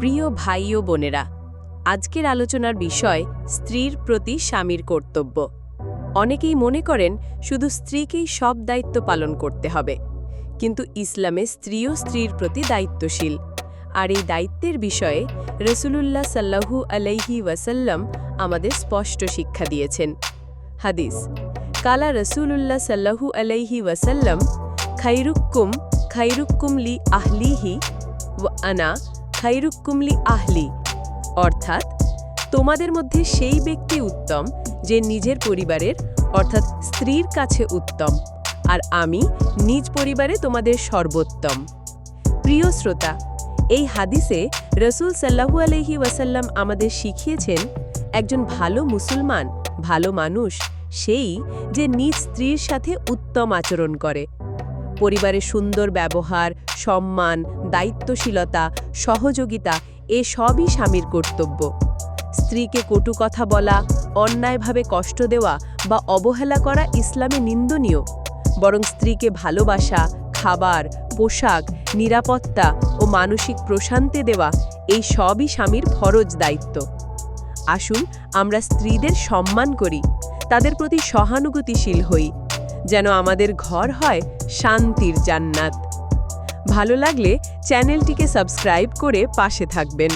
প্রিয় ভাই ও বোনেরা, আজকের আলোচনার বিষয় স্ত্রীর প্রতি স্বামীর কর্তব্য। অনেকেই মনে করেন শুধু স্ত্রীকেই সব দায়িত্ব পালন করতে হবে, কিন্তু ইসলামে স্ত্রীও স্ত্রীর প্রতি দায়িত্বশীল। আর এই দায়িত্বের বিষয়ে রসুলুল্লাহ সাল্লাহু আলাইহি ওয়াসাল্লাম আমাদের স্পষ্ট শিক্ষা দিয়েছেন। হাদিস, কালা রসুলুল্লাহ সাল্লাহু আলাইহি ওয়াসাল্লাম খাইরুক্কুম খাইরুক্কুম লি আহলিহি আনা খাইরুক্কুমলি আহলি, অর্থাৎ তোমাদের মধ্যে সেই ব্যক্তি উত্তম যে নিজের পরিবারের, অর্থাৎ স্ত্রীর কাছে উত্তম। আর আমি নিজ পরিবারে তোমাদের সর্বোত্তম। প্রিয় শ্রোতা, এই হাদিসে রসুল সাল্লাহু আলহি ওয়াসাল্লাম আমাদের শিখিয়েছেন, একজন ভালো মুসলমান, ভালো মানুষ, সেই যে নিজ স্ত্রীর সাথে উত্তম আচরণ করে। পরিবারে সুন্দর ব্যবহার, সম্মান, দায়িত্বশীলতা, সহযোগিতা, এ সবই স্বামীর কর্তব্য। স্ত্রীকে কটু কথা বলা, অন্যায়ভাবে কষ্ট দেওয়া বা অবহেলা করা ইসলামে নিন্দনীয়। বরং স্ত্রীকে ভালোবাসা, খাবার, পোশাক, নিরাপত্তা ও মানসিক প্রশান্তি দেওয়া এই সবই স্বামীর ফরজ দায়িত্ব। আসুন আমরা স্ত্রীদের সম্মান করি, তাদের প্রতি সহানুভূতিশীল হই। যেন আমাদের ঘর হয় শান্তির জান্নাত। ভালো লাগলে চ্যানেলটিকে সাবস্ক্রাইব করে পাশে থাকবেন।